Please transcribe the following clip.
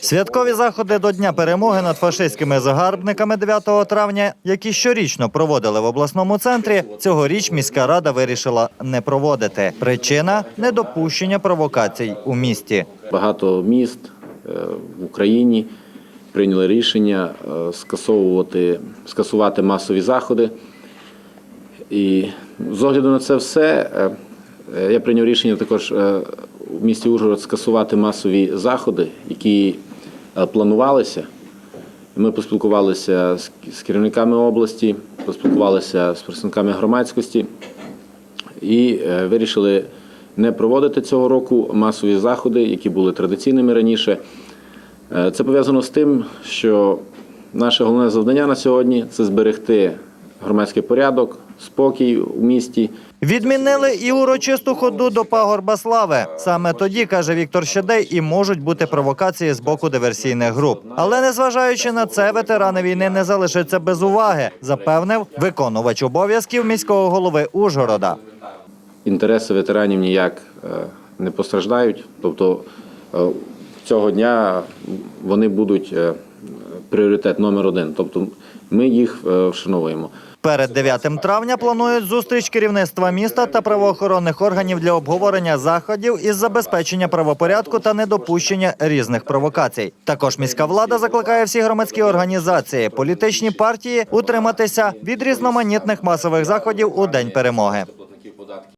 Святкові заходи до Дня перемоги над фашистськими загарбниками 9 травня, які щорічно проводили в обласному центрі, цьогоріч міська рада вирішила не проводити. Причина недопущення провокацій у місті. Багато міст е, в Україні прийняли рішення е, скасовувати, скасувати масові заходи. І з огляду на це все е, я прийняв рішення також в місті Ужгород скасувати масові заходи, які е, планувалися. Ми поспілкувалися з керівниками області, поспілкувалися з представниками громадськості і е, вирішили не проводити цього року масові заходи, які були традиційними раніше. Е, Це пов'язано з тим, що наше головне завдання на сьогодні це зберегти громадський порядок, спокій у місті. Відмінили і урочисту ходу до пагорба слави. Саме тоді, каже Віктор Щедей, і можуть бути провокації з боку диверсійних груп. Але незважаючи на це, ветерани війни не залишаться без уваги, запевнив виконувач обов'язків міського голови Ужгорода. Інтереси ветеранів ніяк е, не постраждають. Тобто е, цього дня вони будуть е, пріоритет номер один. Тобто ми їх е, вшановуємо. Перед 9 травня планують зустріч керівництва міста та правоохоронних органів для обговорення заходів із забезпечення правопорядку та недопущення різних провокацій. Також міська влада закликає всі громадські організації, політичні партії утриматися від різноманітних масових заходів у день перемоги.